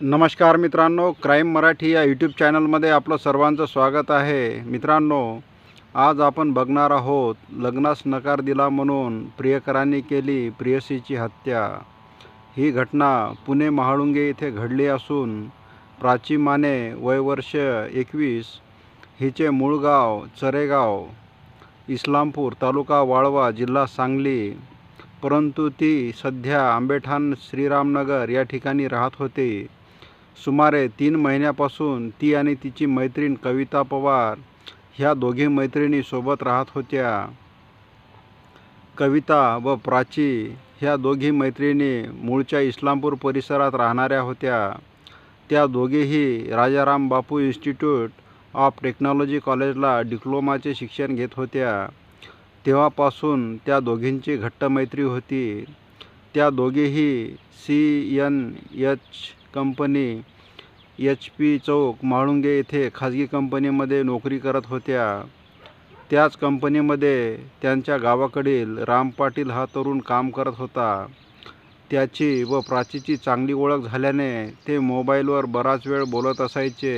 नमस्कार मित्रांनो क्राईम मराठी या यूट्यूब चॅनलमध्ये आपलं सर्वांचं स्वागत आहे. मित्रांनो आज आपण बघणार आहोत लग्नास नकार दिला म्हणून प्रियकरांनी केली प्रियसीची हत्या. ही घटना पुणे महाळुंगे येथे घडली असून प्राची माने वय वर्ष एकवीस हिचे मूळ गाव चरेगाव इस्लामपूर तालुका वाळवा जिल्हा सांगली परंतु ती सध्या आंबेठाण श्रीरामनगर या ठिकाणी राहत होती. सुमारे तीन महिन्यापासून ती आणि तिची मैत्रीण कविता पवार ह्या दोघी मैत्रिणी सोबत राहत होत्या. कविता व प्राची ह्या दोघी मैत्रिणी मूळच्या इस्लामपूर परिसरात राहणाऱ्या होत्या. त्या दोघेही Rajaram Bapu institute of technology कॉलेजला डिप्लोमाचे शिक्षण घेत होत्या. तेव्हापासून त्या दोघींची घट्ट मैत्री होती. त्या दोघेही C N H company H P चौक म्हाळुंगे येथे खाजगी कंपनीमध्ये नोकरी करत होत्या. त्याच कंपनीमध्ये त्यांच्या गावाकडील राम पाटील हा तरुण काम करत होता. त्याची व प्राचीची चांगली ओळख झाल्याने ते मोबाईलवर बराच वेळ बोलत असायचे.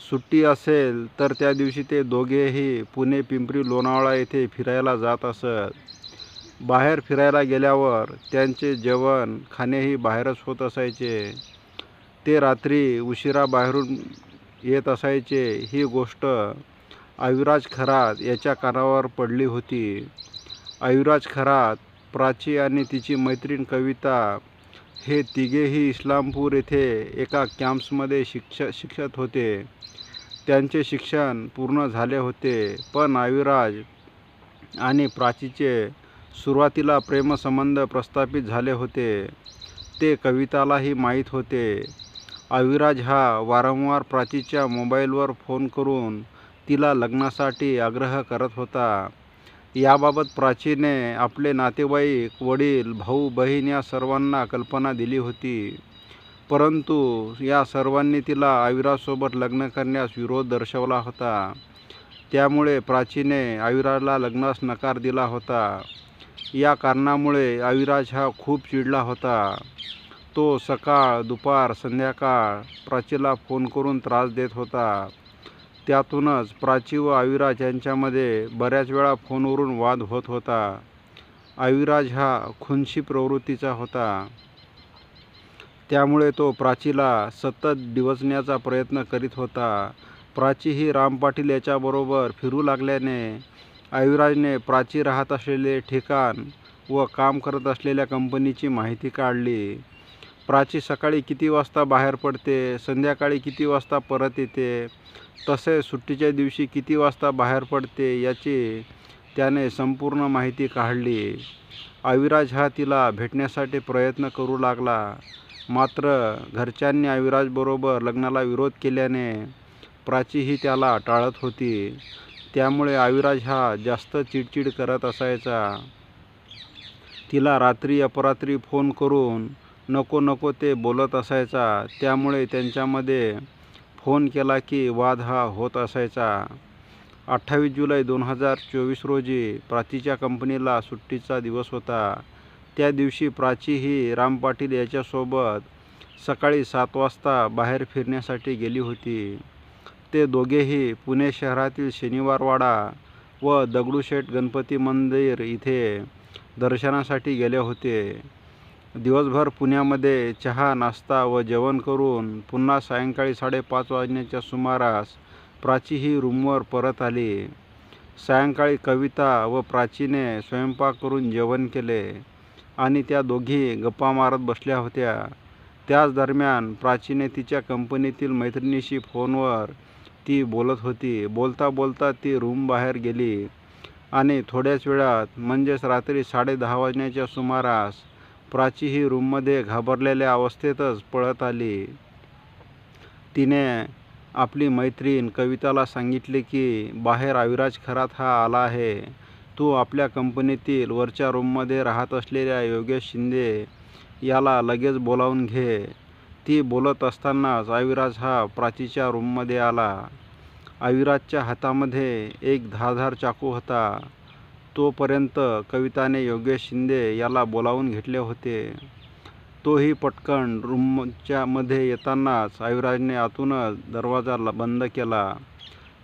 सुट्टी असेल तर त्या दिवशी ते दोघेही पुणे पिंपरी लोणावळा येथे फिरायला जात असत. बाहेर फिरायला गेल्यावर त्यांचे जेवण खाणेही बाहेरच होत असायचे. ते रात्री उशिरा बाहेरून येत असायचे. ही गोष्ट आयुराज खरात याच्या कानावर पडली होती. आयुराज खरात प्राची आणि तिची मैत्रीण कविता हे तिघेही इस्लामपूर येथे एका कॅम्प्समध्ये शिक्ष शिक्षत होते. त्यांचे शिक्षण पूर्ण झाले होते. पण आयुराज आणि प्राचीचे सुरुवातीला प्रेमसंबंध प्रस्थापित झाले होते. ते कवितालाही माहीत होते. अविराज हा वारंवार प्राचीच्या मोबाईलवर फोन करून तिला लग्नासाठी आग्रह करत होता. याबाबत प्राचीने आपले नातेवाईक वडील भाऊ बहीण या सर्वांना कल्पना दिली होती. परंतु या सर्वांनी तिला अविराजसोबत लग्न करण्यास विरोध दर्शवला होता. त्यामुळे प्राचीने आविराजला लग्नास नकार दिला होता. या कारणामुळे आविराज हा खूप चिडला होता. तो सकाळ दुपार संध्याकाळ प्राचीला फोन करून त्रास देत होता. त्यातूनच प्राची व आविराज यांच्यामध्ये बऱ्याच वेळा फोनवरून वाद होत होता. आविराज हा खुनशी प्रवृत्तीचा होता. त्यामुळे तो प्राचीला सतत डिवचण्याचा प्रयत्न करीत होता. प्राची ही राम पाटील याच्याबरोबर फिरू लागल्याने आयुराजने प्राची राहत असलेले ठिकाण व काम करत असलेल्या कंपनीची माहिती काढली. प्राची सकाळी किती वाजता बाहेर पडते संध्याकाळी किती वाजता परत येते तसे सुट्टीच्या दिवशी किती वाजता बाहेर पडते याची त्याने संपूर्ण माहिती काढली. अविराज हा तिला भेटण्यासाठी प्रयत्न करू लागला. मात्र घरच्यांनी अविराजबरोबर लग्नाला विरोध केल्याने प्राची ही त्याला टाळत होती. त्यामुळे अविराज हा जास्त चिडचिड करत असायचा. तिला रात्री अपरात्री फोन करून नको नको ते बोलत असायचा. त्यामुळे त्यांच्यामध्ये फोन केला की वाद हा होत असायचा. अठ्ठावीस जुलै दोन हजार चोवीस रोजी प्राचीच्या कंपनीला सुट्टीचा दिवस होता. त्या दिवशी प्राची ही राम पाटील याच्यासोबत सकाळी सात वाजता बाहेर फिरण्यासाठी गेली होती. ते दोघेही पुणे शहरातील शनिवारवाडा व दगडूशेठ गणपती मंदिर इथे दर्शनासाठी गेले होते. दिवसभर पुण्यामध्ये चहा नाश्ता व जेवण करून पुन्हा सायंकाळी साडेपाच वाजण्याच्या सुमारास प्राची ही रूमवर परत आली. सायंकाळी कविता व प्राचीने स्वयंपाक करून जेवण केले आणि त्या दोघी गप्पा मारत बसल्या होत्या. त्याच दरम्यान प्राचीने तिच्या कंपनीतील मैत्रिणीशी फोनवर ती बोलत होती. बोलता बोलता ती रूम बाहेर गेली आणि थोड्याच वेळात म्हणजेच रात्री साडे दहा वाजण्याच्या सुमारास प्राची ही रूममध्ये घाबरलेल्या अवस्थेतच पळत आली. तिने आपली मैत्रीण कविताला सांगितले की बाहेर अविराज खरात हा आला आहे. तू आपल्या कंपनीतील वरच्या रूममध्ये राहत असलेल्या योगेश शिंदे याला लगेच बोलावून घे. ती बोलत असतानाच अविराज हा प्राचीच्या रूममध्ये आला. अविराजच्या हातामध्ये एक धारधार चाकू होता. तोपर्यंत कविताने योगेश शिंदे याला बोलावून घेतले होते. तोही पटकन रूमच्या मध्ये येतानाच आयुराजने आतूनच दरवाजा ल- बंद केला.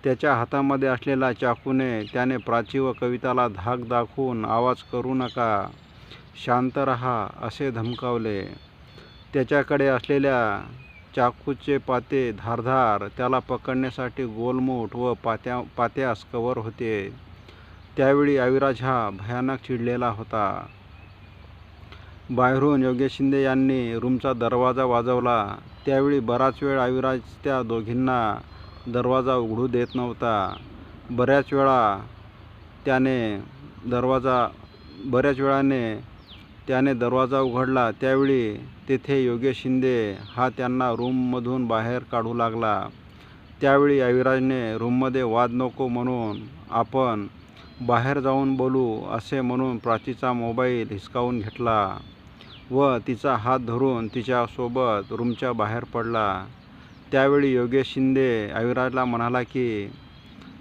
त्याच्या हातामध्ये असलेला चाकूने त्याने प्राची व कविताला धाक दाखवून आवाज करू नका शांत रहा असे धमकावले. त्याच्याकडे असलेल्या चाकूचे पाते धारधार त्याला पकडण्यासाठी गोलमूठ व पात्या पात्यास कवर होते. त्यावेळी अविराज हा भयानक चिडलेला होता. बाहेरून योगेश शिंदे यांनी रूमचा दरवाजा वाजवला. त्यावेळी बराच वेळ अविराज त्या दोघींना दरवाजा उघडू देत नव्हता. बऱ्याच वेळा त्याने दरवाजा बऱ्याच वेळाने त्याने दरवाजा उघडला. त्यावेळी तेथे योगेश शिंदे हा त्यांना रूममधून बाहेर काढू लागला. त्यावेळी अविराजने रूममध्ये वाद नको म्हणून आपण बाहेर जाऊन बोलू असे म्हणून प्राचीचा मोबाईल हिसकावून घेतला व तिचा हात धरून तिच्यासोबत रूमच्या बाहेर पडला. त्यावेळी योगेश शिंदे अविराजला म्हणाला की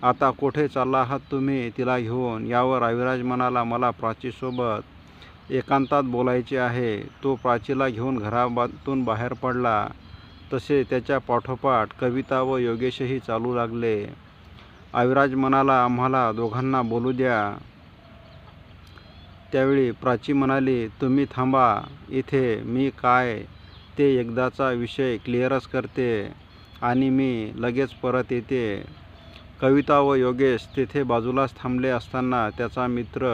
आता कुठे चालला आहात तुम्ही तिला घेऊन? यावर अविराज म्हणाला मला प्राचीसोबत एकांतात बोलायचे आहे. तो प्राचीला घेऊन घरातून बाहेर पडला. तसे त्याच्या पाठोपाठ कविता व योगेशही चालू लागले. आविराज म्हणाला आम्हाला दोघांना बोलू द्या. त्यावेळी प्राची म्हणाली तुम्ही थांबा इथे मी काय ते एकदाचा विषय क्लिअरच करते आणि मी लगेच परत येते. कविता व योगेश तेथे बाजूलाच थांबले असताना त्याचा मित्र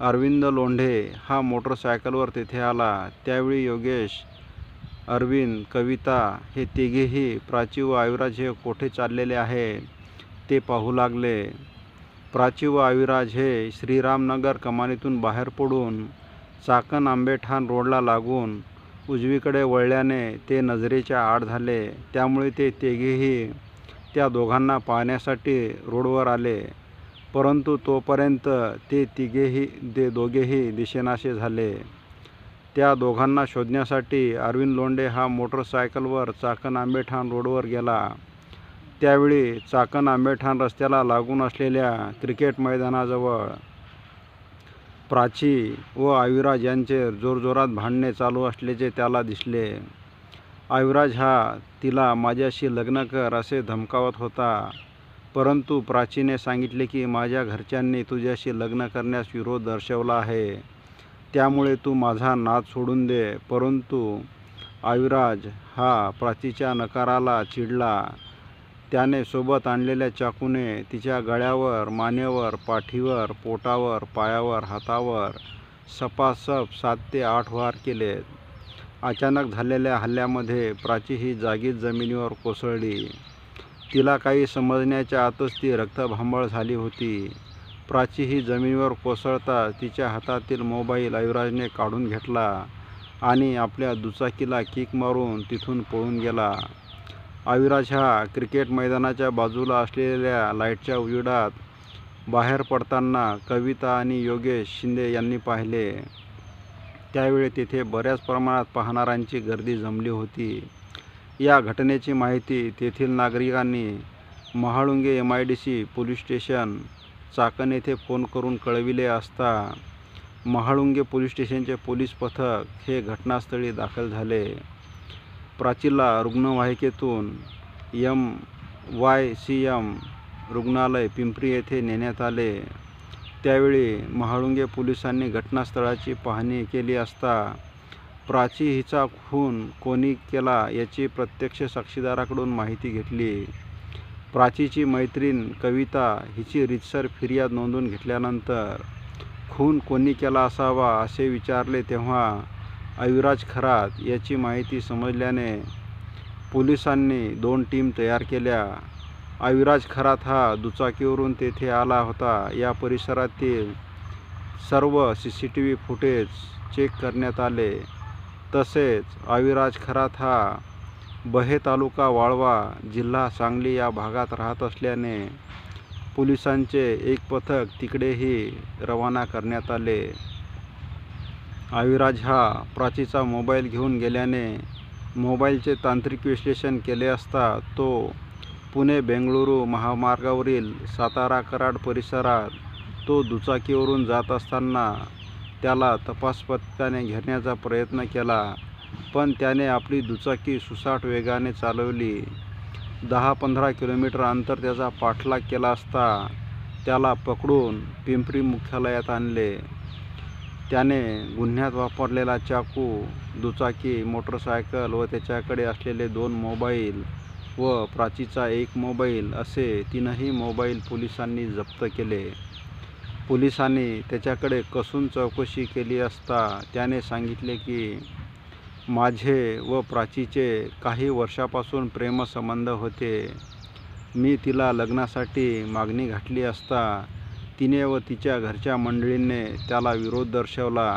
अरविंद लोंढे हा मोटरसायकलवर तेथे आला. त्यावेळी योगेश अरविंद कविता हे तिघेही प्राची व आयुराज हे कोठे चाललेले आहे? ते पाहू लागले. प्राची व अविराज हे श्रीरामनगर कमानीतून बाहेर पडून चाकण आंबेठाण रोडला लागून उजवीकडे वळल्याने ते नजरेच्या आड झाले. त्यामुळे ते तिघेही त्या दोघांना पाहण्यासाठी रोडवर आले. परंतु तोपर्यंत ते तिघेही ते दोघेही दिशेनाशे झाले. त्या दोघांना शोधण्यासाठी अरविंद लोंडे हा मोटरसायकलवर चाकण आंबेठाण रोडवर गेला. त्यावेळी चाकण आंबेठाण रस्त्याला लागून असलेल्या क्रिकेट मैदानाजवळ प्राची व आयुराज यांचे जोरजोरात भांडणे चालू असल्याचे त्याला दिसले. आयुराज हा तिला माझ्याशी लग्न कर असे धमकावत होता. परंतु प्राचीने सांगितले की माझ्या घरच्यांनी तुझ्याशी लग्न करण्यास विरोध दर्शवला आहे. त्यामुळे तू माझा नाद सोडून दे. परंतु आयुराज हा प्राचीच्या नकाराला चिडला. त्याने सोबत आणलेल्या चाकूने तिच्या गळ्यावर मानेवर पाठीवर पोटावर पायावर हातावर सपासप सात ते आठ वार केले. अचानक झालेल्या हल्ल्यामध्ये प्राची ही जागीच जमिनीवर कोसळली. तिला काही समजण्याच्या आतच ती रक्तभांबळ झाली होती. प्राची ही जमिनीवर कोसळता तिच्या हातातील मोबाईल अयुराजने काढून घेतला आणि आपल्या दुचाकीला किक मारून तिथून पळून गेला. अविराज हा क्रिकेट मैदानाच्या बाजूला असलेल्या लाईटच्या उजेडात बाहेर पडताना कविता आणि योगेश शिंदे यांनी पाहिले. त्यावेळी तेथे बऱ्याच प्रमाणात पाहणाऱ्यांची गर्दी जमली होती. या घटनेची माहिती तेथील नागरिकांनी Mahalunge M I D C police station Chakan येथे फोन करून कळविले असता महाळुंगे पोलीस स्टेशनचे पोलीस पथक हे घटनास्थळी दाखल झाले. प्राचीला रुग्णवाहिकेतून एम वाय सी एम रुग्णालय पिंपरी येथे नेण्यात आले. त्यावेळी महाळुंगे पोलिसांनी घटनास्थळाची पाहणी केली असता प्राची हिचा खून कोणी केला याची प्रत्यक्ष साक्षीदाराकडून माहिती घेतली. प्राचीची मैत्रीण कविता हिची रितसर फिर्याद नोंदवून घेतल्यानंतर खून कोणी केला असावा असे विचारले तेव्हा अविराज खरात याची माहिती समजल्याने पोलिसांनी दोन टीम तयार केल्या. अविराज खरात हा दुचाकीवरून तेथे आला होता. या परिसरातील सर्व C C T V footage check करण्यात आले. तसेच अविराज खरात हा बहे तालुका वाळवा जिल्हा सांगली या भागात राहत असल्याने पोलिसांचे एक पथक तिकडेही रवाना करण्यात आले. आविराज हा प्राचीचा मोबाईल घेऊन गेल्याने मोबाईलचे तांत्रिक विश्लेषण केले असता तो पुणे बेंगळुरू महामार्गावरील सातारा कराड परिसरात तो दुचाकीवरून जात असताना त्याला तपास घेण्याचा प्रयत्न केला पण त्याने आपली दुचाकी सुसाट वेगाने चालवली. दहा पंधरा किलोमीटर अंतर त्याचा पाठलाग केला असता त्याला पकडून पिंपरी मुख्यालयात आणले. त्याने गुन्ह्यात वापरलेला चाकू दुचाकी मोटरसायकल व त्याच्याकडे असलेले दोन मोबाईल व प्राचीचा एक मोबाईल असे तीनही मोबाईल पोलिसांनी जप्त केले. पोलिसांनी त्याच्याकडे कसून चौकशी केली असता त्याने सांगितले की माझे व प्राचीचे काही वर्षापासून प्रेमसंबंध होते. मी तिला लग्नासाठी मागणी घातली असता तिने व तिच्या घरच्या मंडळींनी त्याला विरोध दर्शवला.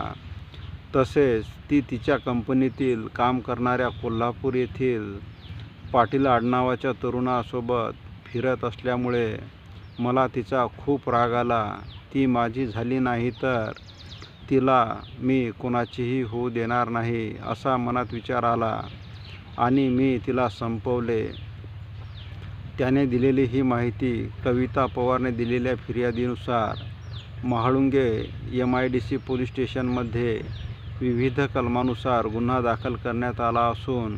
तसेच ती तिच्या कंपनीतील काम करणाऱ्या कोल्हापूर येथील पाटील आडनावाच्या तरुणासोबत फिरत असल्यामुळे मला तिचा खूप राग आला. ती माझी झाली नाही तर तिला मी कोणाचीही होऊ देणार नाही असा मनात विचार आला आणि मी तिला संपवले. त्याने दिलेली ही माहिती कविता पवारने दिलेल्या फिर्यादीनुसार Mahalunge M I D C police स्टेशनमध्ये विविध कलमानुसार गुन्हा दाखल करण्यात आला असून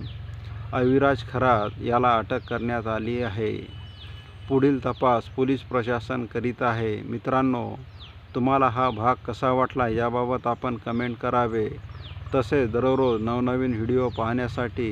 अविराज खरात याला अटक करण्यात आली आहे. पुढील तपास पोलीस प्रशासन करीत आहे. मित्रांनो तुम्हाला हा भाग कसा वाटला याबाबत आपण कमेंट करावे. तसेच दररोज नवनवीन व्हिडिओ पाहण्यासाठी